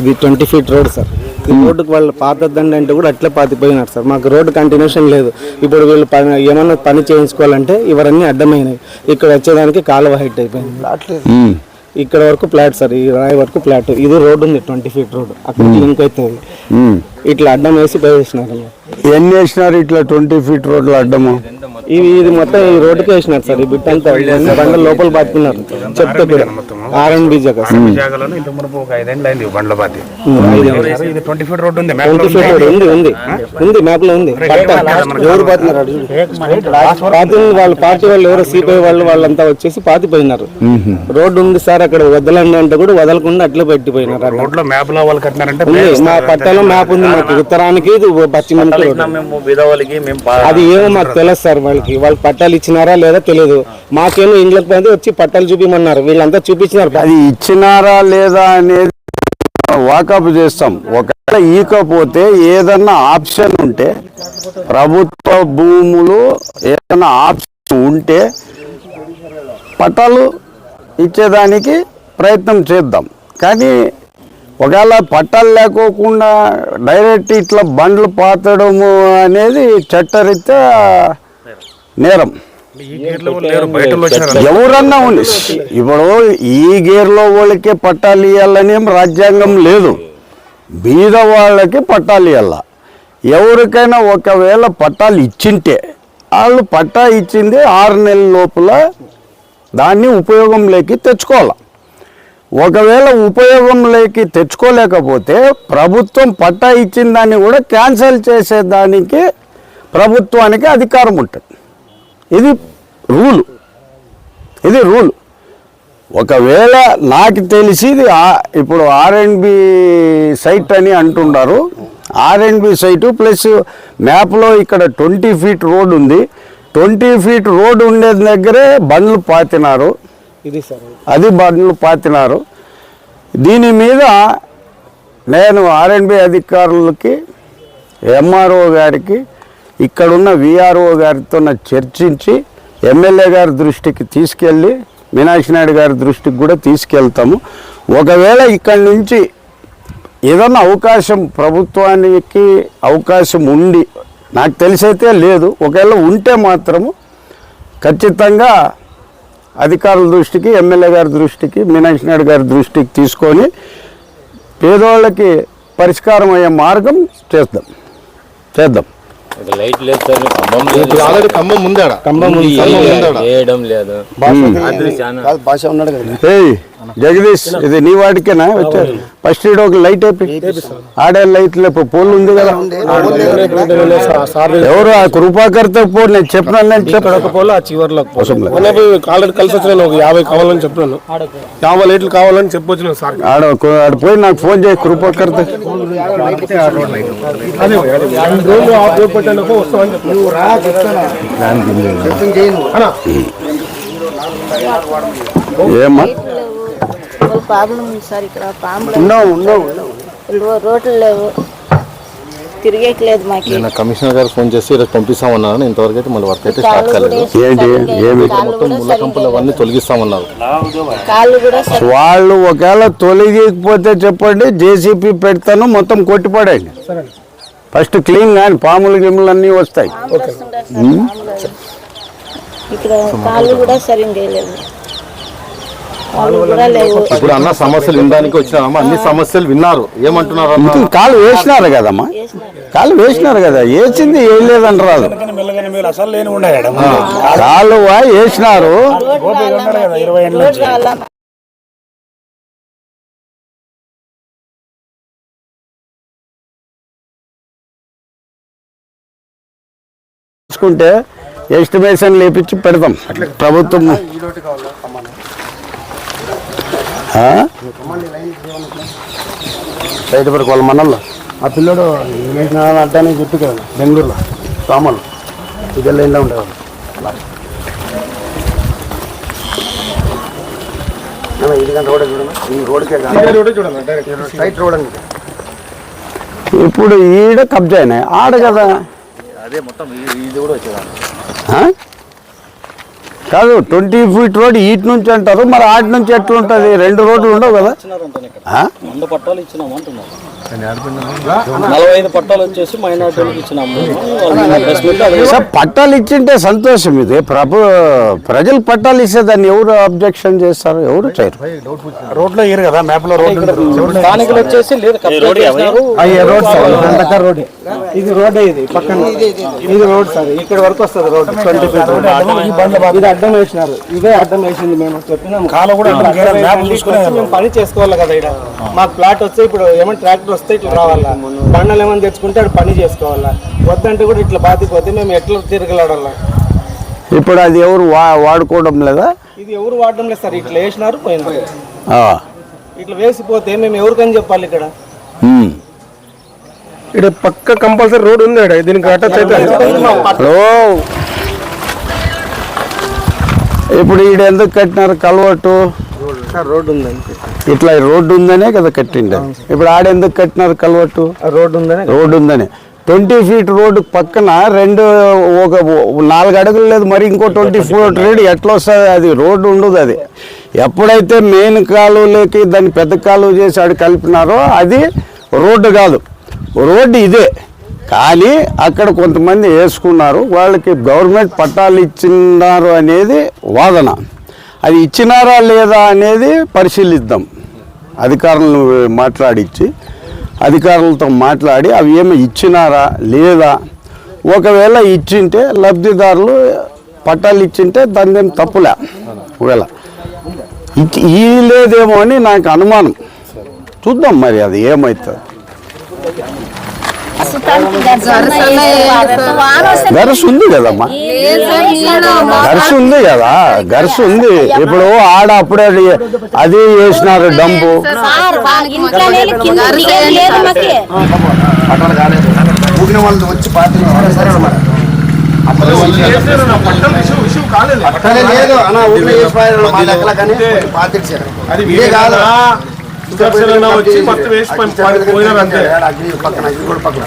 ఇది twenty feet road sir. ఈ రోడ్డుకు వాళ్ళు పాతద్దండి అంటే కూడా అట్లే పాతిపోయినారు సార్. మాకు రోడ్డు కంటిన్యూషన్ లేదు. ఇప్పుడు వీళ్ళు పని ఏమన్నా పని చేయించుకోవాలంటే ఇవన్నీ అడ్డమైనవి. ఇక్కడ వచ్చేదానికి కాలువ హైట్ అయిపోయింది. ఉమ్. ఇక్కడ వరకు ఫ్లాట్ సార్ ఈ రాయి వరకు ఫ్లాట్. ఇది రోడ్ ఉంది ట్వంటీ ఫీట్ రోడ్ అక్కడికి లింక్ అవుతుంది. ఇట్లా అడ్డం వేసి వేసినారు ఎన్ని వేసినారు ఇట్లా ట్వంటీ ఫీట్ రోడ్లు అడ్డము? ఇవి ఇది మొత్తం ఈ రోడ్డుకి వేసినారు సార్ ఈ బిట్ అంతా. బండలు లోపల పాతుకున్నారు. చెప్తే కూడా. ఆర్ అండ్ బీ జగ ట్వంటీ ఫీట్ రోడ్ ఉంది ఉంది. ఉంది ఉంది. మ్యాప్లో ఉంది. ఎవరు పాతున్నారు. పాతి వాళ్ళు పార్టీ వాళ్ళు ఎవరో సిపిఐ వాళ్ళు వాళ్ళంతా వచ్చేసి పాతిపోయినారు. రోడ్డు ఉంది సార్ అక్కడ వదలండి అంటే కూడా వదలకుండా అట్లే పెట్టిపోయినారు. అట్లా. రోడ్లో మ్యాప్లో వాళ్ళు కట్టినారంటే మా పట్టాలో మ్యాప్ ఉంది మాకు ఉత్తరానికి పశ్చిమానికి. మేము మేము అది ఏమో మాకు తెలుసు సార్ వాళ్ళకి. వాళ్ళు పట్టాలు ఇచ్చినారా లేదా తెలియదు. మాకేమో ఇండ్లకు పోతే వచ్చి పట్టాలు చూపిమన్నారు. వీళ్ళంతా చూపించినారు. అది ఇచ్చినారా లేదా అనేది వాకప్ చేస్తాం. ఒకవేళ ఈకపోతే ఏదన్నా ఆప్షన్ ఉంటే ప్రభుత్వ భూములు ఏదన్నా ఆప్షన్ ఉంటే పట్టాలు ఇచ్చేదానికి ప్రయత్నం చేద్దాం. కానీ ఒకవేళ పట్టాలు లేకోకుండా డైరెక్ట్ ఇట్లా బండ్లు పాతడము అనేది చట్టరీత్యా నేరం. ఎవరన్నా ఉండి ఇప్పుడు ఈ గేర్లో వాళ్ళకే పట్టాలు ఇవ్వాలని రాజ్యాంగం లేదు. బీద వాళ్ళకి పట్టాలు ఇవ్వాల ఎవరికైనా ఒకవేళ పట్టాలు ఇచ్చింటే వాళ్ళు పట్టా ఇచ్చింది ఆరు నెలల లోపల దాన్ని ఉపయోగంలోకి తెచ్చుకోవాలి. ఒకవేళ ఉపయోగంలోకి తెచ్చుకోలేకపోతే ప్రభుత్వం పట్టా ఇచ్చిన దాన్ని కూడా క్యాన్సిల్ చేసేదానికి ప్రభుత్వానికి అధికారం ఉంటుంది. ఇది రూలు. ఇది రూల్. ఒకవేళ నాకు తెలిసింది ఇప్పుడు ఆర్ఎండ్బి సైట్ అని అంటున్నారు ఆర్ఎండ్బి సైటు ప్లస్ మ్యాప్లో ఇక్కడ ట్వంటీ ఫీట్ రోడ్ ఉంది. ట్వంటీ ఫీట్ రోడ్ ఉండే దగ్గరే బండ్లు పాతినారు. ఇది సార్. అది బండ్లు పాతినారు. దీని మీద నేను ఆర్ఎండ్బి అధికారులకి ఎంఆర్ఓ గారికి ఇక్కడున్న విఆర్ఓ గారితో చర్చించి ఎమ్మెల్యే గారి దృష్టికి తీసుకెళ్ళి మీనాక్షి నాయుడు గారి దృష్టికి కూడా తీసుకెళ్తాము. ఒకవేళ ఇక్కడి నుంచి ఏదన్నా అవకాశం ప్రభుత్వానికి అవకాశం ఉండి నాకు తెలిసైతే లేదు. ఒకవేళ ఉంటే మాత్రము ఖచ్చితంగా అధికారుల దృష్టికి ఎమ్మెల్యే గారి దృష్టికి మీనాక్షి నాయుడు గారి దృష్టికి తీసుకొని పేదవాళ్ళకి పరిష్కారం అయ్యే మార్గం చేద్దాం. చేద్దాం. లైట్ లేదు సార్ ఆల్రెడీ ఖమ్మం ముందాడ. ఖమ్మం ఉంది. వేయడం- వేయడం లేదు. అది చాలా ఏయ్ జగదీష్ ఇది నీ వాడికేనా? వచ్చారు ఫస్ట్ ఇడు ఒక లైట్ అయిపోయి ఆడే లైట్ లేపు పోల్ ఉంది కదా. ఎవరు? ఆ కృపాకర్త పో నేను చెప్పినాను చెప్పాను పోలు ఆల్రెడీ కలిసి వచ్చిన ఒక యాభై కావాలని చెప్పినాను. యాభై లైట్లు కావాలని చెప్పొచ్చిన సార్. ఆడ ఆడ పోయి నాకు ఫోన్ చేయి కృపాకర్త. అదే ప్రాబ్లం ఉంది సార్ ఇక్కడ పాములు రోడ్లు లేవు. తిరిగేట్లేదు మాకు. నేను కమిషనర్ గారు ఫోన్ చేసి ఈరోజు పంపిస్తామన్నారు ఇంతవరకు అయితే మళ్ళీ వర్క్ అయితే స్టార్ట్ కాలేదు. ఏంటి? ఏమి? మొత్తం ముళ్ళ కంపలు అవన్నీ తొలగిస్తామన్నారు. కాళ్ళు కూడా సరి- వాళ్ళు ఒకవేళ తొలగిపోతే చెప్పండి జేసీపీ పెడతాను మొత్తం కొట్టిపడండి ఫస్ట్ క్లీన్ కానీ పాములు గిమ్ములు అన్నీ వస్తాయి. ఇక్కడ కాళ్ళు కూడా సరిగ్గా లేదు ఇప్పుడు అన్న సమస్యలు వినడానికి వచ్చినారమ్మా అన్ని సమస్యలు విన్నారు. ఏమంటున్నారు? ఇంకా కాలు వేసినారు కదమ్మా? కాలు వేసినారు కదా వేసింది ఏం ఉండే కాలువ వేసినారు. చూసుకుంటే ఎస్టిమేషన్ లేపించి పెడతాం. ప్రభుత్వం? బయట వరకు వాళ్ళ మనల్లో ఆ పిల్లడు అంటే చెప్పు కదా బెంగళూరులో సామాన్లు ఇదే లైన్లో ఉండేవాళ్ళు ఇప్పుడు ఈడ కబ్జా అయినాయి. ఆడ కదా. అదే మొత్తం ఇది కూడా వచ్చేదాన్ని. ఆ? కాదు ట్వంటీ ఫీట్ రోడ్ ఈటి నుంచి అంటారు మరి ఆటి నుంచి ఎట్లుంటది? రెండు రోడ్లు ఉండవు కదా? పట్టాలు ఇచ్చినాము అంటున్నారు నలభై ఐదు పట్టాలు వచ్చేసి మైనార్టీలకు ఇచ్చినాము. ప్రెస్ మీట్ అడిగి సార్ పట్టాలు ఇచ్చింటే సంతోషం ఇది. ప్రభు ప్రజలు పట్టాలు ఇస్తే దాన్ని ఎవరు అబ్జెక్షన్ చేస్తారు? ఎవరు చేయరు? రోడ్లో ఇయ్యరు కదా మ్యాప్లో రోడ్ స్థానికులు వచ్చేసి లేదు కంప్లైంట్ చేసినారు. Road sir? రోడ్. ఇది రోడ్ ఇది పక్కన. ఇది రోడ్ సార్ ఇక్కడ వరకు వస్తుంది రోడ్ ట్వంటీ ఫీట్ రోడ్. ఇది అడ్డం వేసినారు. ఇదే అడ్డం వేసింది మేము చెప్పినాము. కాలు కూడా అడ్డం గేర్ మ్యాప్ చూసుకునే మేము పని చేసుకోవాలి కదా ఇక్కడ. మాకు ప్లాట్ వస్తే ఇప్పుడు ఏమైనా ట్రాక్టర్ వస్తే ఇట్లా రావాలా బండలు ఏమైనా తెచ్చుకుంటే అక్కడ పని చేసుకోవాలా వద్దంటే కూడా ఇట్లా బాతిపోతే మేము ఎట్లా తిరగలాడాలా ఇప్పుడు అది ఎవరు వా వాడుకోవడం లేదా ఇది ఎవరు వాడడం లేదు సార్ ఇట్లా వేసినారు పోయింది ఆ. ఇట్లా వేసిపోతే మేము ఎవరికని చెప్పాలి ఇక్కడ. ఇక్కడ పక్క కంపల్సరీ రోడ్ ఉంది దీనికి అటాచ్ అయితే హలో ఇప్పుడు ఈడ ఎందుకు కట్టినారు కలవట్టు రోడ్ ఉందండి. ఇట్లా రోడ్డు ఉందనే కదా కట్టిండే ఇప్పుడు ఆడ ఎందుకు కట్టినారు కలవట్టు? రోడ్ ఉందని రోడ్డు ఉందని. ట్వంటీ ఫీట్ రోడ్డు పక్కన రెండు ఒక నాలుగు అడుగులు లేదు మరి ఇంకో ట్వంటీ ఫీట్ రోడ్ ఎట్లా వస్తుంది? అది రోడ్డు ఉండదు అది. ఎప్పుడైతే మెయిన్ కాలువలోకి దాన్ని పెద్ద కాలువ చేసి ఆడు కలిపినారో అది రోడ్డు కాదు. రోడ్డు ఇదే. కానీ అక్కడ కొంతమంది వేసుకున్నారు వాళ్ళకి గవర్నమెంట్ పట్టాలు ఇచ్చినారు అనేది వాదన. అది ఇచ్చినారా లేదా అనేది పరిశీలిద్దాం. అధికారులను మాట్లాడించి అధికారులతో మాట్లాడి అవి ఏమి ఇచ్చినారా లేదా ఒకవేళ ఇచ్చింటే లబ్ధిదారులు పట్టాలు ఇచ్చింటే దాని ఏం తప్పులే. ఒకవేళ ఇచ్చి ఈ లేదేమో అని నాకు అనుమానం. చూద్దాం మరి అది ఏమవుతుంది గరసు ఉంది కదమ్మా. గరసు ఉంది కదా గరసు ఉంది. ఇప్పుడు ఆడ అప్పుడే అది- వేసినారు డంపు. వచ్చి పార్టీ లేదు అన్న మా లెక్కల కానీ పార్టీ. ఇదే కాదు. వచ్చి మొత్తం వేసి పోయినారు అంతే. అగ్ని పక్కన అగ్ని కూడా పక్కన.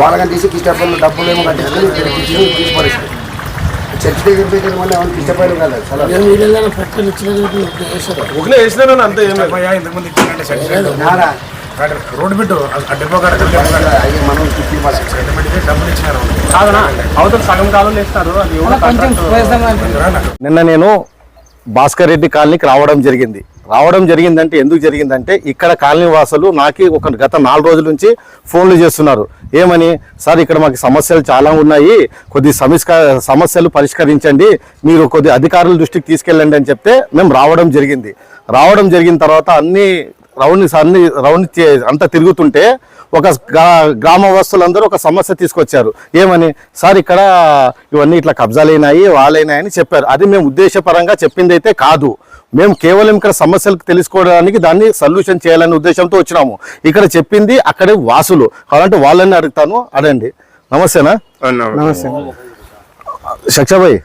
వాళ్ళకని తీసి కిష్టపల్లి డబ్బులు ఏమో చర్చి దగ్గర మళ్ళీ ఏమైనా కిష్టపల్లి కదా ఒకనే అంతే మనం ఫిఫ్టీ పర్సెంట్ డబ్బులు ఇచ్చినారు. కాదనా అవతల సగం కాలం వేస్తారు. అది ఎవరు కాంట్రాక్ట్ నిన్న నేను భాస్కర్ రెడ్డి కాలనీకి రావడం జరిగింది. రావడం జరిగిందంటే ఎందుకు జరిగిందంటే ఇక్కడ కాలనీ వాసులు నాకు ఒక గత నాలుగు రోజుల నుంచి ఫోన్లు చేస్తున్నారు. ఏమని? సార్ ఇక్కడ మాకు సమస్యలు చాలా ఉన్నాయి. కొద్ది సమస్క సమస్యలు పరిష్కరించండి. మీరు కొద్ది అధికారుల దృష్టికి తీసుకెళ్ళండి అని చెప్తే మేము రావడం జరిగింది. రావడం జరిగిన తర్వాత అన్ని రౌండ్ అన్ని రౌండ్ చే- అంతా తిరుగుతుంటే ఒక గ్రా- గ్రామవాసులందరూ ఒక సమస్య తీసుకొచ్చారు. ఏమని? సార్ ఇక్కడ ఇవన్నీ ఇట్లా కబ్జాలైనాయి వాళ్ళైనాయని చెప్పారు. అది మేము ఉద్దేశపరంగా చెప్పింది అయితే కాదు. మేము కేవలం ఇక్కడ సమస్యలకు తెలుసుకోవడానికి దాన్ని సొల్యూషన్ చేయాలనే ఉద్దేశంతో వచ్చినాము. ఇక్కడ చెప్పింది అక్కడే వాసులు. కావాలంటే వాళ్ళని అడుగుతాను. అడండి. నమస్తేనా? నమస్తే. శక్షభాయ్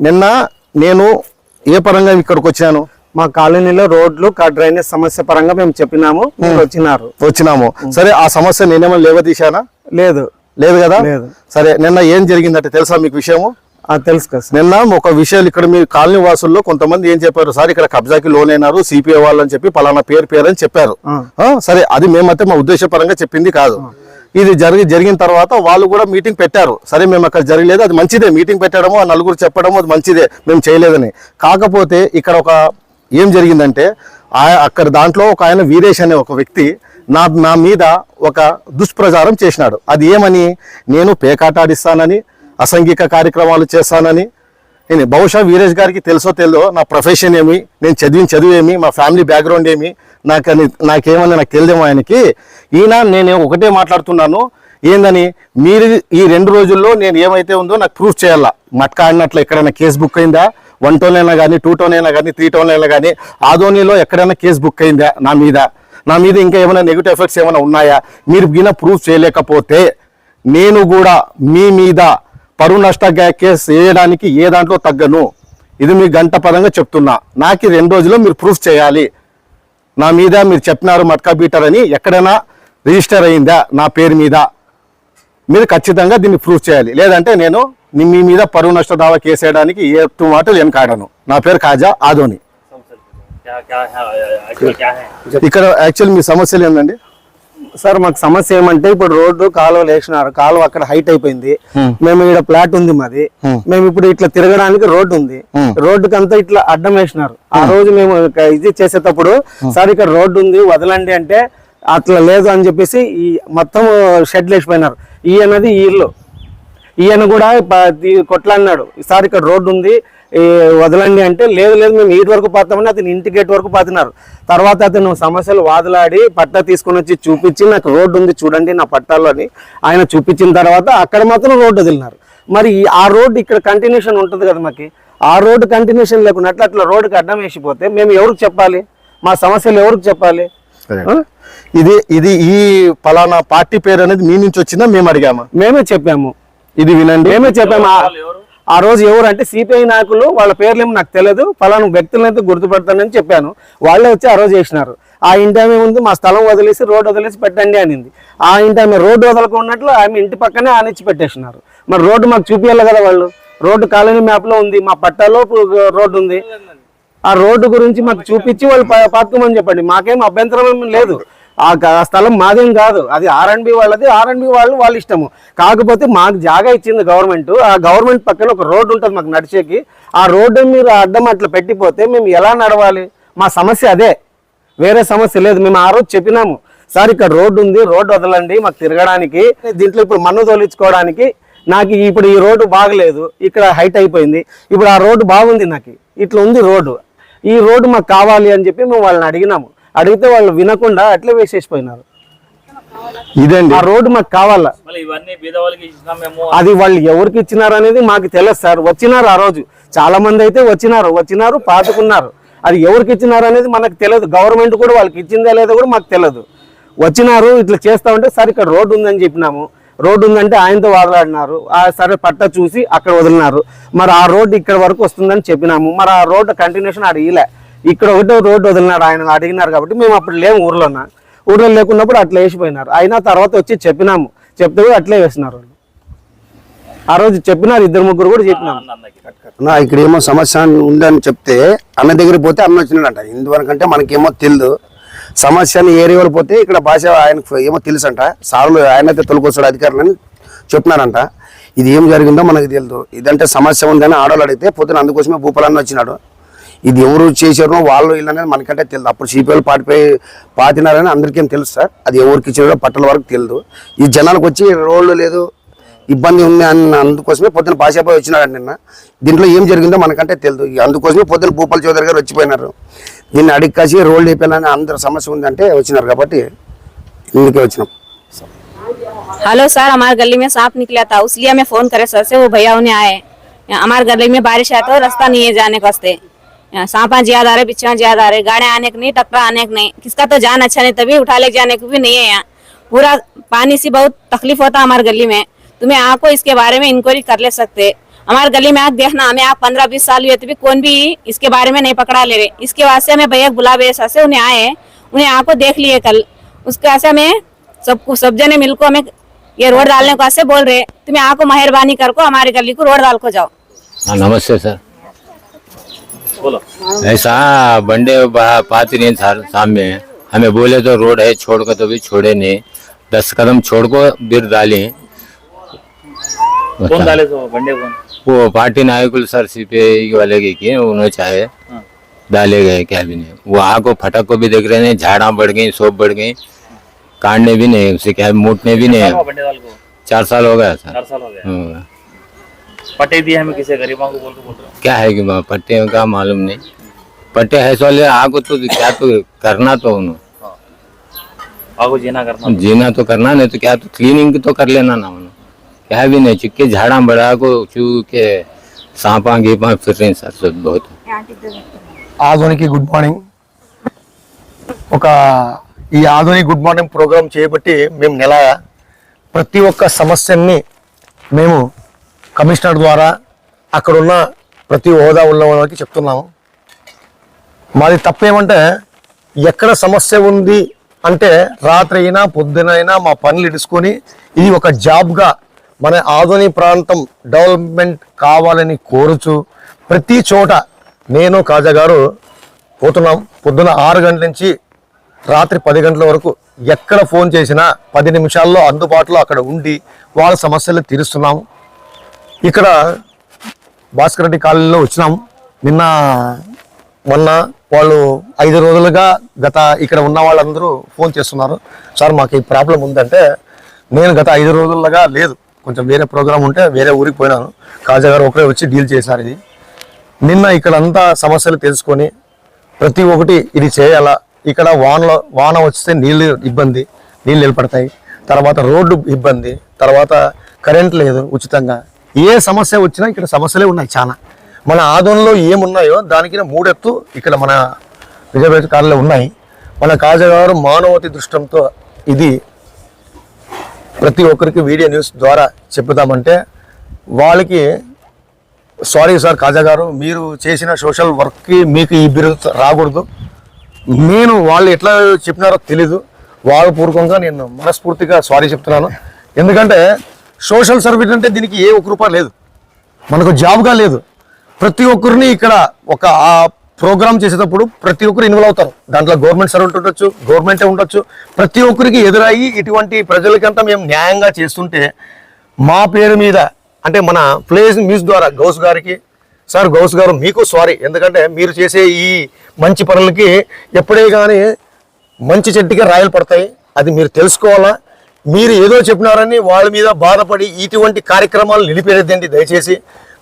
నిన్న నేను ఏ పరంగా ఇక్కడికి వచ్చాను మా కాలనీలో రోడ్లు డ్రైనేజ్ సమస్య పరంగా మేము చెప్పినాము వచ్చినారు వచ్చినాము. సరే ఆ సమస్య నేనేమో లేవదీశానా? లేదు. లేదు కదా? లేదు. సరే నిన్న ఏం జరిగిందంటే తెలుసా మీకు విషయము? తెలుసు కదా నిన్న ఒక విషయాలు ఇక్కడ మీ కాలనీ వాసుల్లో కొంతమంది ఏం చెప్పారు? సార్ ఇక్కడ కబ్జాకి లోన్ అయినారు సిపిఐ వాళ్ళు అని చెప్పి పలానా పేరు పేరు అని చెప్పారు. సరే అది మేమైతే మా ఉద్దేశపరంగా చెప్పింది కాదు. ఇది జరిగి జరిగిన తర్వాత వాళ్ళు కూడా మీటింగ్ పెట్టారు. సరే మేము అక్కడ జరగలేదు అది మంచిదే. మీటింగ్ పెట్టడము నలుగురు చెప్పడము అది మంచిదే. మేము చేయలేదని. కాకపోతే ఇక్కడ ఒక ఏం జరిగిందంటే ఆ- అక్కడ దాంట్లో ఒక ఆయన వీరేష్ అనే ఒక వ్యక్తి నా నా మీద ఒక దుష్ప్రచారం చేసినాడు. అది ఏమని? నేను పేకాట ఆడిస్తానని అసంఘిక కార్యక్రమాలు చేస్తానని. నేను బహుశా వీరేష్ గారికి తెలుసో తెలియదో నా ప్రొఫెషన్ ఏమి? నేను చదివిన చదువు ఏమి? మా ఫ్యామిలీ బ్యాక్గ్రౌండ్ ఏమి? నాకు అని నాకేమని నాకు తెలియదేమో ఆయనకి. ఈయన నేను ఒకటే మాట్లాడుతున్నాను. ఏందని? మీరు ఈ రెండు రోజుల్లో నేను ఏమైతే ఉందో నాకు ప్రూఫ్ చేయాలా? మట్కా ఆడినట్లు ఎక్కడైనా కేసు బుక్ అయిందా? వన్ టోన్ అయినా కానీ టూ టోన్ అయినా కానీ త్రీ టోన్ అయినా కానీ ఆధోనిలో ఎక్కడైనా కేసు బుక్ అయిందా నా మీద? నా మీద ఇంకా ఏమైనా నెగిటివ్ ఎఫెక్ట్స్ ఏమైనా ఉన్నాయా? మీరు గిన ప్రూఫ్ చేయలేకపోతే నేను కూడా మీ మీద పరువు నష్ట కేసు వేయడానికి ఏ దాంట్లో తగ్గను? ఇది మీ గంట పదంగా చెప్తున్నా. నాకు రెండు రోజుల్లో మీరు ప్రూఫ్ చేయాలి. నా మీద మీరు చెప్పినారు మట్కా బీటర్ అని ఎక్కడైనా రిజిస్టర్ అయిందా నా పేరు మీద? మీరు ఖచ్చితంగా దీన్ని ప్రూఫ్ చేయాలి. లేదంటే నేను మీ మీద పరువు నష్ట దావా కేసేయడానికి ఎటు మాటలు వెనకాడను నా పేరు కాజా ఆదోని. ఇక్కడ యాక్చువల్ మీ సమస్యలు ఏంటండి సార్ మాకు సమస్య ఏమంటే ఇప్పుడు రోడ్డు కాలువలు వేసినారు కాలువ అక్కడ హైట్ అయిపోయింది. మేము ఇక్కడ ప్లాట్ ఉంది మాది. మేము ఇప్పుడు ఇట్లా తిరగడానికి రోడ్డు ఉంది. రోడ్డుకి అంతా ఇట్లా అడ్డం వేసినారు. ఆ రోజు మేము ఇది చేసేటప్పుడు సార్ ఇక్కడ రోడ్డు ఉంది వదలండి అంటే అట్లా లేదు అని చెప్పేసి ఈ మొత్తం షెడ్లు వేసిపోయినారు ఈ అన్నది ఈ ఇల్లు. ఈయన కూడా కొట్లాడినాడు. సార్ ఇక్కడ రోడ్డు ఉంది ఈ వదలండి అంటే లేదు లేదు మేము ఈటి వరకు పోతామని అతను ఇంటి గేట్ వరకు పోతున్నారు తర్వాత అతను సమస్యలు వాదులాడి పట్టా తీసుకొని వచ్చి చూపించి నాకు రోడ్డు ఉంది చూడండి నా పట్టాలో అని ఆయన చూపించిన తర్వాత అక్కడ మాత్రం రోడ్డు వదిలినారు. మరి ఆ రోడ్డు ఇక్కడ కంటిన్యూషన్ ఉంటుంది కదా మాకి. ఆ రోడ్డు కంటిన్యూషన్ లేకుండా అట్లా రోడ్డుకి అడ్డం వేసిపోతే మేము ఎవరికి చెప్పాలి? మా సమస్యలు ఎవరికి చెప్పాలి? ఇది ఇది ఈ పలానా పార్టీ పేరు అనేది మీ నుంచి వచ్చిందా? మేము అడిగామా? మేమే చెప్పాము. ఇది వినండి. మేమే చెప్పాము? ఆ- రోజు ఎవరు అంటే సిపిఐ నాయకులు వాళ్ళ పేర్లేమో నాకు తెలియదు ఫలానా వ్యక్తులను అయితే గుర్తుపెడతానని చెప్పాను. వాళ్ళే వచ్చి ఆ రోజు చేసినారు. ఆ ఇంటి ఆమె ఉంది మా స్థలం వదిలేసి రోడ్డు వదిలేసి పెట్టండి అనింది. ఆ ఇంటి ఆమె రోడ్డు వదలకున్నట్లు ఆమె ఇంటి పక్కనే ఆనిచ్చి పెట్టేసినారు. మరి రోడ్డు మాకు చూపించాలి కదా వాళ్ళు? రోడ్డు కాలనీ మ్యాప్లో ఉంది. మా పట్టాలో రోడ్డు ఉంది. ఆ రోడ్డు గురించి మాకు చూపించి వాళ్ళు పాతుకోమని చెప్పండి. మాకేం అభ్యంతరం ఏమీ లేదు. ఆ స్థలం మాదేం కాదు. అది ఆర్ఎండ్బి వాళ్ళది ఆర్ఎండ్బి వాళ్ళు వాళ్ళ ఇష్టము. కాకపోతే మాకు జాగా ఇచ్చింది గవర్నమెంట్. ఆ గవర్నమెంట్ పక్కన ఒక రోడ్డు ఉంటుంది మాకు నడిచేకి. ఆ రోడ్డు మీరు అడ్డం అట్లా పెట్టిపోతే మేము ఎలా నడవాలి? మా సమస్య అదే. వేరే సమస్య లేదు. మేము ఆ రోజు చెప్పినాము. సార్ ఇక్కడ రోడ్డు ఉంది. రోడ్డు వదలండి. మాకు తిరగడానికి దీంట్లో ఇప్పుడు మన్ను తోలించుకోవడానికి నాకు ఇప్పుడు ఈ రోడ్డు బాగలేదు. ఇక్కడ హైట్ అయిపోయింది. ఇప్పుడు ఆ రోడ్డు బాగుంది నాకు. ఇట్లా ఉంది రోడ్డు. ఈ రోడ్డు మాకు కావాలి అని చెప్పి మేము వాళ్ళని అడిగినాము. అడిగితే వాళ్ళు వినకుండా అట్లే వేసేసిపోయినారు. ఇదండి. ఆ రోడ్డు మాకు కావాలా? అది వాళ్ళు ఎవరికి ఇచ్చినారు అనేది మాకు తెలియదు సార్. వచ్చినారు ఆ రోజు. చాలా మంది అయితే వచ్చినారు. వచ్చినారు పాతుకున్నారు. అది ఎవరికి ఇచ్చినారు అనేది మనకు తెలియదు. గవర్నమెంట్ కూడా వాళ్ళకి ఇచ్చిందా లేదో కూడా మాకు తెలియదు. వచ్చినారు ఇట్లా చేస్తా ఉంటే సార్ ఇక్కడ రోడ్డు ఉందని చెప్పినాము. రోడ్డు ఉందంటే ఆయనతో వాదలాడినారు. ఆ సరే పట్ట చూసి అక్కడ వదిలినారు. మరి ఆ రోడ్డు ఇక్కడ వరకు వస్తుందని చెప్పినాము. మరి ఆ రోడ్డు కంటిన్యూషన్ అడిగిలే ఇక్కడ ఒకటో రోడ్డు వదిలినారు ఆయన అడిగినారు కాబట్టి మేము అప్పుడు లేము ఊర్లోన. ఊర్లో లేకున్నప్పుడు అట్లా వేసిపోయినారు. అయినా తర్వాత వచ్చి చెప్పినాము. చెప్తే కూడా అట్లే వేసినారు వాళ్ళు. ఆ రోజు చెప్పినారు ఇద్దరు ముగ్గురు కూడా చెప్పినాము. నా ఇక్కడ ఏమో సమస్య ఉందని చెప్తే అన్న దగ్గరికి పోతే అన్న వచ్చినాడంట. ఇందువరకంటే మనకేమో తెలియదు సమస్య అని ఏరియాలో పోతే ఇక్కడ భాష ఆయనకు ఏమో తెలుసు అంట సార్లు ఆయనైతే తొలకొస్తాడు అధికారులని చెప్పినారంట ఇది ఏం జరిగిందో మనకు తెలియదు ఇదంటే సమస్య ఉందని ఆడవాళ్ళు అడిగితే పొద్దున అందుకోసమే భూపాలన్న వచ్చినాడు. ఇది ఎవరు చేశారో వాళ్ళు వీళ్ళు అనేది మనకంటే తెలియదు అప్పుడు సిపిఎల్ పాటిపోయి పాతినారని అందరికీ తెలుసు సార్ అది ఎవరికి ఇచ్చారో పట్టల వరకు తెలియదు ఈ జనాలకు వచ్చి రోడ్లు లేదు ఇబ్బంది ఉంది అన్న అందుకోసమే పొద్దున పాషాబాయ్ వచ్చినాడు నిన్న దీంట్లో ఏం జరిగిందో మనకంటే తెలియదు ఇక అందుకోసమే పొద్దున భూపాల్ చౌదరి గారు వచ్చిపోయినారు దీన్ని అడిగి కాసి రోడ్లు అయిపోయినా అందరు సమస్య ఉందంటే వచ్చినారు కాబట్టి ఇందుకే వచ్చినాం हेलो सर हमारे गली में सांप निकला था इसलिए हमें फोन करे सर से वो भैया उन्हें आए हमारे गली में बारिश है तो रास्ता नहीं है जाने का वास्ते यहाँ सांपा ज़्यादा आ रहे बिच्छा ज़्यादा आ रहे, गाड़ियाँ आने के नहीं टकरा आने के नहीं। किसका तो जान अच्छा नहीं, तभी उठा ले जाने को भी नहीं है यहाँ। पूरा पानी से बहुत तकलीफ़ होता है हमारे गली में। तुम्हें आपको इसके बारे में इंक्वायरी कर ले सकते। हमारे गली में आप देखना, हमें आप पंद्रह बीस साल हुए, तभी कौन भी इसके बारे में नहीं पकड़ा ले रहे। इसके वास्ते हमें भैया बुला भैया से उन्हें आए उन्हें आपको देख लिए कल। उसके वास्ते हमें सबको सब जने मिलकर हमें ये रोड डालने को ऐसे बोल रहे तुम्हें आपको मेहरबानी कर को हमारे गली को रोड डाल को जाओ। हाँ नमस्ते सर। बोलो। ऐसा बंडे पाती नहीं सामने हमें बोले तो रोड है छोड़ को तो भी छोड़े नहीं। दस कदम छोड़ को बिर डाली। कौन डाले तो बंडे कौन वो पार्टी नायकुल सर सीपीआई वाले के किए उन्होंने चाहे। डाले गए क्या भी नहीं। वो आग को फटक को भी देख रहे नहीं झाड़ा बढ़ गई सोप बढ़ गई। काटने भी नहीं उसे क्या मूटने भी नहीं चार साल हो गया सर चार साल हो गया। हाँ। पट्टे दिए हमें किसी गरीबों को बोल के बोल रहे हो क्या है कि वहाँ पट्टे का मालूम नहीं पट्टे है सो ले आगो तो क्या तो करना तो उन्होंने आगो जीना करना जीना तो करना नहीं तो क्या तो क्लीनिंग तो कर लेना ना उन्होंने क्या भी नहीं चिक्के झाड़ा बड़ा को चू के सांपा गीपा फिर रहे हैं सर सब बहुत ఆధునికి గుడ్ మార్నింగ్ ఒక ఈ ఆధునిక్ గుడ్ మార్నింగ్ ప్రోగ్రామ్ చేయబట్టి మేము నెల ప్రతి ఒక్క సమస్యని మేము కమిషనర్ ద్వారా అక్కడున్న ప్రతి హోదా ఉన్న వాళ్ళకి చెప్తున్నాము. మాది తప్పేమంటే ఎక్కడ సమస్య ఉంది అంటే రాత్రి అయినా పొద్దునైనా మా పనులు ఇడుచుకొని ఇది ఒక జాబ్గా మన ఆధునిక ప్రాంతం డెవలప్మెంట్ కావాలని కోరుచు ప్రతి చోట నేను కాజా గారు పోతున్నాం. పొద్దున ఆరు గంటల నుంచి రాత్రి పది గంటల వరకు ఎక్కడ ఫోన్ చేసినా పది నిమిషాల్లో అందుబాటులో అక్కడ ఉండి వాళ్ళ సమస్యలు తీరుస్తున్నాము. ఇక్కడ భాస్కర్ రెడ్డి కాలనీలో వచ్చినాం. నిన్న మొన్న వాళ్ళు ఐదు రోజులుగా గత ఇక్కడ ఉన్న వాళ్ళందరూ ఫోన్ చేస్తున్నారు. సార్ మాకు ఈ ప్రాబ్లం ఉందంటే నేను గత ఐదు రోజులుగా లేదు. కొంచెం వేరే ప్రోగ్రామ్ ఉంటే వేరే ఊరికి పోయినాను. కాజా గారు ఒకరే వచ్చి డీల్ చేశారు ఇది. నిన్న ఇక్కడ అంతా సమస్యలు తెలుసుకొని ప్రతి ఒక్కటి ఇది చేయాలా? ఇక్కడ వానలో వాన వస్తే నీళ్ళు ఇబ్బంది నీళ్ళు నిలబడతాయి. తర్వాత రోడ్డు ఇబ్బంది తర్వాత కరెంట్ లేదు ఉచితంగా. ఏ సమస్య వచ్చినా ఇక్కడ సమస్యలే ఉన్నాయి చాలా. మన ఆదంలో ఏమున్నాయో దానికి మూడెత్తు ఇక్కడ మన రిజర్వేషన్ కార్డులో ఉన్నాయి. మన కాజగారు మానవతి దృష్టంతో ఇది ప్రతి ఒక్కరికి వీడియో న్యూస్ ద్వారా చెప్పుదామంటే వాళ్ళకి సారీ సార్ కాజా గారు మీరు చేసిన సోషల్ వర్క్కి మీకు ఈ బిరుదు రాకూడదు. నేను వాళ్ళు ఎట్లా చెప్పినారో తెలీదు. వాళ్ళ పూర్వకంగా నేను మనస్ఫూర్తిగా సారీ చెప్తున్నాను. ఎందుకంటే సోషల్ సర్వీస్ అంటే దీనికి ఏ ఒక్క రూపాయి లేదు. మనకు జాబ్గా లేదు. ప్రతి ఒక్కరిని ఇక్కడ ఒక ఆ ప్రోగ్రామ్ చేసేటప్పుడు ప్రతి ఒక్కరు ఇన్వాల్వ్ అవుతారు. దాంట్లో గవర్నమెంట్ సర్వెంట్ ఉండొచ్చు గవర్నమెంటే ఉండొచ్చు. ప్రతి ఒక్కరికి ఎదురయ్యి ఇటువంటి ప్రజలకంతా మేము న్యాయంగా చేస్తుంటే మా పేరు మీద అంటే మన ప్లేస్ న్యూస్ ద్వారా గౌస్ గారికి సార్ గౌస్ గారు మీకు సారీ. ఎందుకంటే మీరు చేసే ఈ మంచి పనులకి ఎప్పుడే కానీ మంచి చెట్టుకి రాయలు పడతాయి. అది మీరు తెలుసుకోవాలా? మీరు ఏదో చెప్పినారని వాళ్ళ మీద బాధపడి ఇటువంటి కార్యక్రమాలు నిలిపేదండి దయచేసి.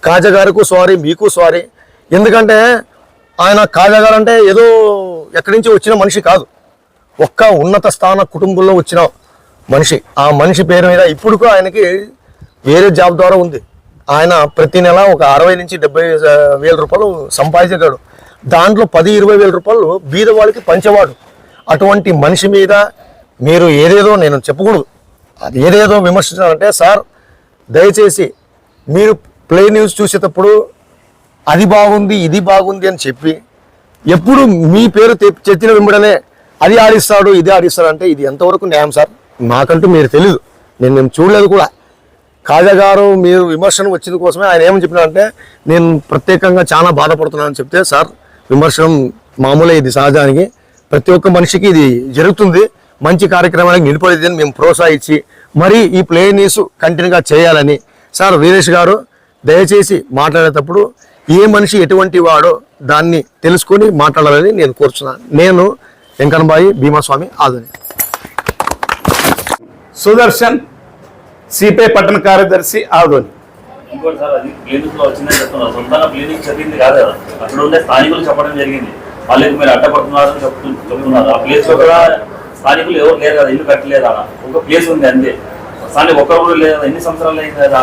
కాజాగారుకు సారీ మీకు సారీ. ఎందుకంటే ఆయన కాజాగారు అంటే ఏదో ఎక్కడి నుంచి వచ్చిన మనిషి కాదు. ఒక్క ఉన్నత స్థాన కుటుంబంలో వచ్చిన మనిషి. ఆ మనిషి పేరు మీద ఇప్పుడు ఆయనకి వేరే జాబ్ ద్వారా ఉంది. ఆయన ప్రతి నెల ఒక అరవై నుంచి డెబ్బై వేల రూపాయలు సంపాదించాడు దాంట్లో పది ఇరవై వేల రూపాయలు బీద వాళ్ళకి పంచేవాడు. అటువంటి మనిషి మీద మీరు ఏదేదో నేను చెప్పకూడదు. అది ఏదేదో విమర్శించాలంటే సార్ దయచేసి మీరు ప్లే న్యూస్ చూసేటప్పుడు అది బాగుంది ఇది బాగుంది అని చెప్పి ఎప్పుడు మీ పేరు చెప్పిన వెంబడనే అది ఆడిస్తాడు ఇది ఆడిస్తాడు అంటే ఇది ఎంతవరకు న్యాయం సార్? మాకంటూ మీరు తెలీదు. నేను మేము చూడలేదు కూడా. కాజా గారు మీరు విమర్శనం వచ్చిన కోసమే ఆయన ఏమని చెప్పినారంటే నేను ప్రత్యేకంగా చాలా బాధపడుతున్నానని చెప్తే సార్ విమర్శనం మామూలే ఇది సహజానికి. ప్రతి ఒక్క మనిషికి ఇది జరుగుతుంది. మంచి కార్యక్రమానికి నిలబడేది అని మేము ప్రోత్సహించి మరి ఈ ప్లే న్యూస్ కంటిన్యూగా చేయాలని. సార్ వీరేష్ గారు దయచేసి మాట్లాడేటప్పుడు ఏ మనిషి ఎటువంటి వాడో దాన్ని తెలుసుకొని మాట్లాడాలని నేను కోరుచున్నాను. నేను వెంకన్నబాయి భీమాస్వామి ఆధుని సుదర్శన్ సిపిఐ పట్టణ కార్యదర్శి ఆదోని. ఇంకోటి సార్ అది క్లినిక్లో వచ్చిందని చెప్తున్నారు. సొంతంగా క్లినిక్ చదివింది కాదు కదా. అక్కడ ఉండే స్థానికులు చెప్పడం జరిగింది. వాళ్ళకి మీరు అడ్డపడుతున్నారని చెప్తు చెప్తున్నారు. ఆ ప్లేస్లో కూడా స్థానికులు ఎవరు లేరు కదా ఇల్లు కట్టలేదు? అలా ఒక ప్లేస్ ఉంది అంతే. స్థానిక ఒక్కరు కూడా లేదు కదా ఎన్ని సంవత్సరాలు అయింది కదా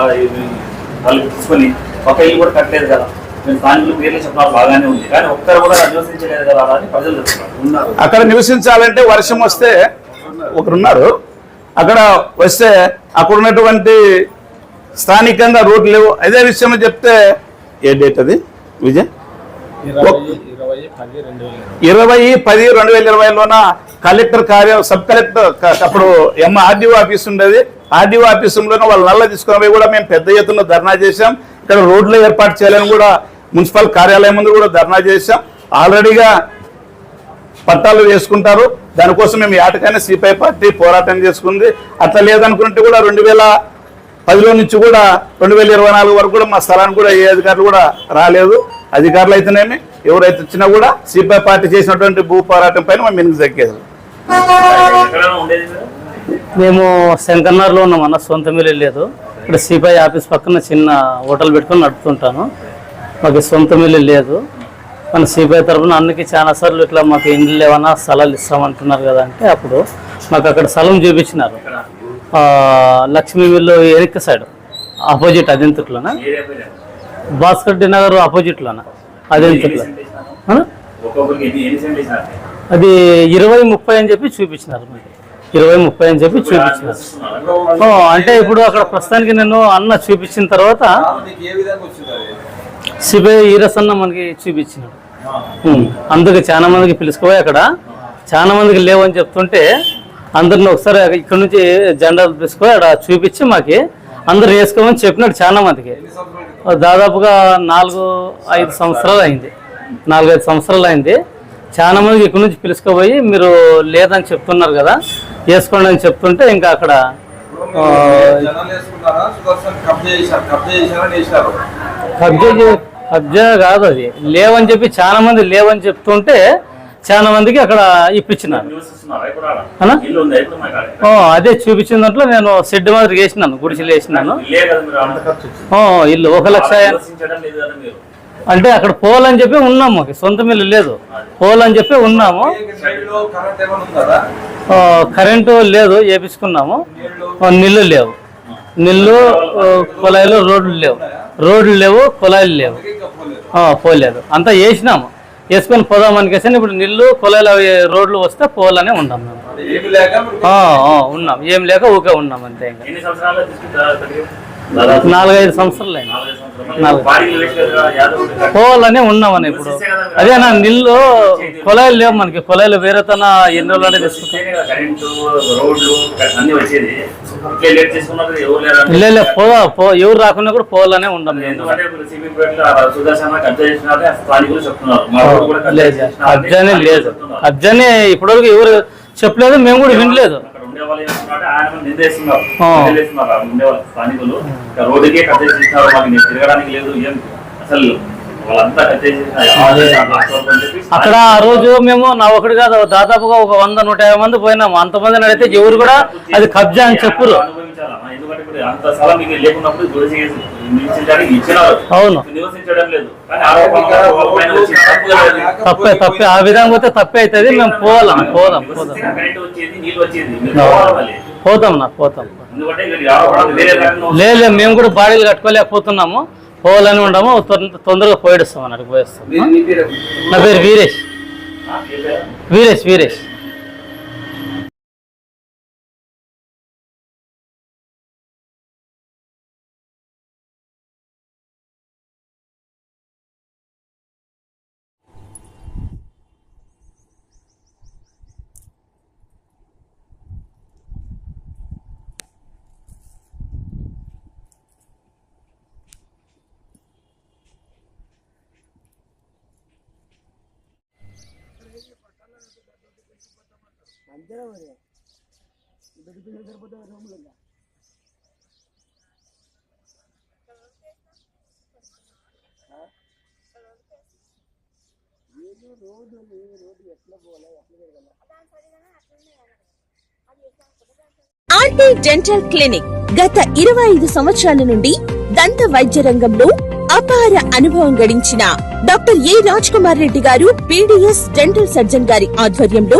వాళ్ళు తీసుకొని ఒక ఇల్లు కూడా కట్టలేదు కదా. మీరు స్థానికులు పేర్లు చెప్తున్నారు బాగానే ఉంది. కానీ ఒక్కరు కూడా నివసించలేదు కదా అని ప్రజలు చెప్తున్నారు. ఉన్నారు. అక్కడ నివసించాలంటే వర్షం వస్తే ఒకరున్నారు అక్కడ వస్తే అక్కడ ఉన్నటువంటి స్థానికంగా రోడ్లు లేవు. అదే విషయంలో చెప్తే ఏ డేట్ అది విజయ్? ఇరవై పది రెండు వేల ఇరవైలోన కలెక్టర్ కార్యాలయం సబ్ కలెక్టర్ అప్పుడు ఎం ఆర్డీఓ ఆఫీస్ ఉండేది. ఆర్డీఓ ఆఫీసులోనే వాళ్ళు నల్ల తీసుకుని పోయి కూడా మేము పెద్ద ఎత్తున ధర్నా చేశాం. ఇక్కడ రోడ్లు ఏర్పాటు చేయాలని కూడా మున్సిపల్ కార్యాలయం ముందు కూడా ధర్నా చేశాం. ఆల్రెడీగా పట్టాలు వేసుకుంటారు. దానికోసం మేము ఏటకైనా సిపిఐ పార్టీ పోరాటం చేసుకుంది. అట్లా లేదనుకుంటే కూడా రెండు వేల పదిలో నుంచి కూడా రెండు వేల ఇరవై నాలుగు వరకు కూడా మా స్థలానికి కూడా ఏ అధికారులు కూడా రాలేదు. అధికారులు అయితేనేమి ఎవరైతే వచ్చినా కూడా సిపిఐ పార్టీ చేసినటువంటి భూ పోరాటం పైన మేము వెనుక తగ్గేది? మేము శంకర్నగర్లో ఉన్నాం అన్న సొంత మిల్లు లేదు ఇక్కడ సిపిఐ ఆఫీస్ పక్కన చిన్న హోటల్ పెట్టుకొని నడుపుతుంటాను. మాకు సొంత మిల్లు లేదు. మన సిపిఐ తరఫున అన్నికి చాలా సార్లు ఇట్లా మాకు ఇండ్లు ఏమన్నా స్థలాలు ఇస్తామంటున్నారు కదా అంటే అప్పుడు మాకు అక్కడ స్థలం చూపించినారు. ఆ, లక్ష్మీ మిల్లు ఎరిక్ సైడ్ ఆపోజిట్ అదింతట్లోన? భాస్కర్ రెడ్డి నగర్ ఆపోజిట్లోన? అదింతట్లో అది ఇరవై ముప్పై అని చెప్పి చూపించినారు ఇరవై ముప్పై అని చెప్పి చూపించినారు. అంటే ఇప్పుడు అక్కడ ప్రస్తుతానికి నేను అన్న చూపించిన తర్వాత సిబిఐ ఈరస్ అన్న మనకి చూపించినాడు. అందుకే చాలా మందికి పిలుచుకుపోయి అక్కడ చాలా మందికి లేవని చెప్తుంటే అందరిని ఒకసారి ఇక్కడ నుంచి జెండా తీసుకుపోయి అక్కడ చూపించి మాకి అందరు వేసుకోమని చెప్పినాడు చాలా మందికి. దాదాపుగా నాలుగు ఐదు సంవత్సరాలు అయింది. నాలుగైదు సంవత్సరాలు అయింది. చాలా మందికి ఇక్కడ నుంచి పిలుచుకుపోయి మీరు లేదని చెప్తున్నారు కదా వేసుకోండి అని చెప్తుంటే ఇంకా అక్కడ కబ్జా కబ్జా కాదు అది. లేవని చెప్పి చాలా మంది లేవని చెప్తుంటే చాలా మందికి అక్కడ? ఆ, అదే చూపించిన దాంట్లో నేను షెడ్ మాదిరి వేసినాను గుడిసెలు వేసినాను. ఇల్లే ఒక లక్ష అంటే అక్కడ పోవాలని చెప్పి ఉన్నాము సొంత ఇల్లు లేదు. పోవాలని చెప్పి ఉన్నాము. ఆ, కరెంటు లేదు వేపించుకున్నాము ఆ, నీళ్ళు లేవు. నీళ్ళు ఆ, కుళాయిలు రోడ్లు లేవు. రోడ్లు లేవు కుళాయిలు లేవు. ఆ, పోలేదు. అంతా వేసినాము. వేసుకొని పోదామనికేసి ఇప్పుడు నీళ్ళు కుళాయిలు అవి రోడ్లు వస్తే పోవాలనే ఉన్నాం మేము. ఉన్నాం. ఏం లేక ఊకే ఉన్నాం అంతే ఇంకా. నాలుగైదు సంవత్సరాలు. పోవాలనే ఉన్నామని ఇప్పుడు. అదే నా నీళ్ళు కుళాయిలు లేవు మనకి. కుళాయిలు వేరే తన ఎన్ని రోజులు అంటే తీసుకుంటాం ఇచ్చేనే కదా కరెంటు రోడ్లు అన్ని వచ్చేది. ఇట్లా లేట్ చేసుకున్నారు ఎవరు లేరా లే లే, పోదా పో ఎవరు రాకుండా కూడా పోవాలనే ఉండం కబ్జా లేదు అబ్జానే లేదు. అబ్జానే ఇప్పటివరకు ఎవరు చెప్పలేదు మేము కూడా వినలేదు. వాళ్ళు ఆయన నిందేస్తున్నారు. నిందేస్తున్నారు అక్కడ ఉండే వాళ్ళు స్థానికులు. రోడ్డుకే మాకు నేను తిరగడానికి లేదు ఏం అసలు అక్కడ ఆ రోజు మేము నా ఒకటి కాదు దాదాపుగా ఒక వంద నూట యాభై మంది పోయినాము. అంతమంది అడిగితే ఎవరు కూడా అది కబ్జా అని చెప్పురు. అవును. తప్పే తప్పే. ఆ విధంగా పోతే తప్పే అవుతుంది. మేము పోవాలా? పోదాం పోదాం. పోతాం నా పోతాం. లేదు. మేము కూడా బాడీలు కట్టుకోలేకపోతున్నాము. పోవాలని ఉండము తొంద- తొందరగా పోయిస్తాం అన్నట్టు పోయిస్తాం. నా పేరు వీరేష్. ఆ, ఏ పోలే ఎట్లా వీరేష్ ఆర్టీ డెంటల్ క్లినిక్ గత ఇరవై ఐదు సంవత్సరాల నుండి దంత వైద్య రంగంలో అపార అనుభవం గడించిన doctor A Raj Kumar Reddy garu PDS dental surgeon గారి ఆధ్వర్యంలో